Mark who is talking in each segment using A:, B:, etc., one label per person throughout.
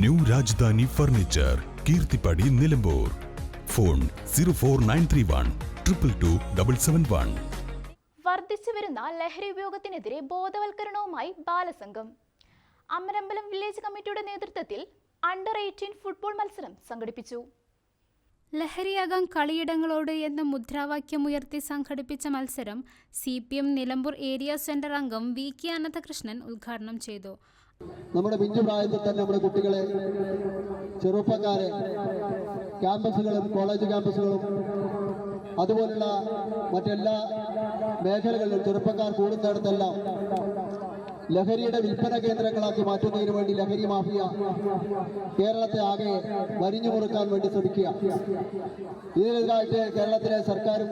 A: New Rajadhani furniture Keerthippadi Nilambur. Phone zero four nine three one triple two double seven one.
B: വർദ്ധിച്ചു വരുന്ന ലഹരി ഉപയോഗത്തിനെതിരെ ബോധവൽക്കരണവുമായി Balasangham. Amarambalam village കമ്മിറ്റിയുടെ നേതൃത്വത്തിൽ അണ്ടർ എയ്റ്റീൻ ഫുട്ബോൾ മത്സരം സംഘടിപ്പിച്ചു.
C: ലഹരിയാകാം കളിയിടങ്ങളോട് എന്ന മുദ്രാവാക്യമുയർത്തി സംഘടിപ്പിച്ച മത്സരം C P M Nilambur area centre അംഗം വി കെ അനന്തകൃഷ്ണൻ ഉദ്ഘാടനം ചെയ്തു.
D: നമ്മുടെ പിഞ്ചു പ്രായത്തിൽ തന്നെ നമ്മുടെ കുട്ടികളെ ചെറുപ്പക്കാരെ ക്യാമ്പസുകളും കോളേജ് ക്യാമ്പസുകളും അതുപോലുള്ള മറ്റെല്ലാ മേഖലകളിലും ചെറുപ്പക്കാർ കൂടുന്നിടത്തെല്ലാം ലഹരിയുടെ വിൽപ്പന കേന്ദ്രങ്ങളാക്കി മാറ്റുന്നതിന് വേണ്ടി ലഹരി മാഫിയ കേരളത്തെ ആകെ വരിഞ്ഞു മുറുക്കാൻ വേണ്ടി ശ്രമിക്കുക. ഇതിനെതിരായിട്ട് കേരളത്തിലെ സർക്കാരും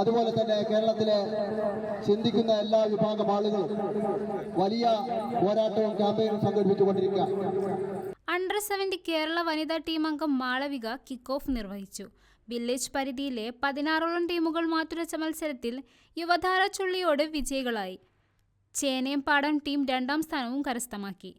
D: അതുപോലെ തന്നെ കേരളത്തിലെ ചിന്തിക്കുന്ന എല്ലാ വിഭാഗം ആളുകളും വലിയ പോരാട്ടവും ക്യാമ്പയിനും സംഘടിപ്പിച്ചുകൊണ്ടിരിക്കുക.
C: അണ്ടർ സെവന്റി കേരള വനിതാ ടീം അംഗം മാളവിക കിക്ക് ഓഫ് നിർവഹിച്ചു. വില്ലേജ് പരിധിയിലെ പതിനാറോളം ടീമുകൾ മാറ്റുരച്ച മത്സരത്തിൽ യുവധാര ചുള്ളിയോട് വിജയികളായി. ചേനയംപാടം ടീം രണ്ടാം സ്ഥാനവും കരസ്ഥമാക്കി.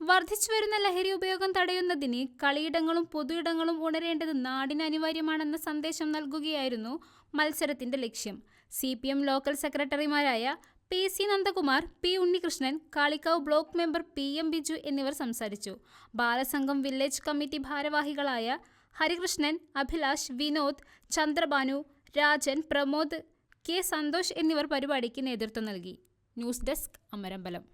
C: വർദ്ധിച്ചു വരുന്ന ലഹരി ഉപയോഗം തടയുന്നതിന് കളിയിടങ്ങളും പൊതുയിടങ്ങളും ഉണരേണ്ടത് നാടിന് അനിവാര്യമാണെന്ന സന്ദേശം നൽകുകയായിരുന്നു മത്സരത്തിന്റെ ലക്ഷ്യം. സി പി എം ലോക്കൽ സെക്രട്ടറിമാരായ P C Nandakumar P Unnikrishnan Kalikavu block member P M Biju എന്നിവർ സംസാരിച്ചു. ബാലസംഘം വില്ലേജ് കമ്മിറ്റി ഭാരവാഹികളായ ഹരികൃഷ്ണൻ അഭിലാഷ് വിനോദ് ചന്ദ്രബാനു രാജൻ പ്രമോദ് കെ സന്തോഷ് എന്നിവർ പരിപാടിക്ക് നേതൃത്വം നൽകി. News desk Amarambalam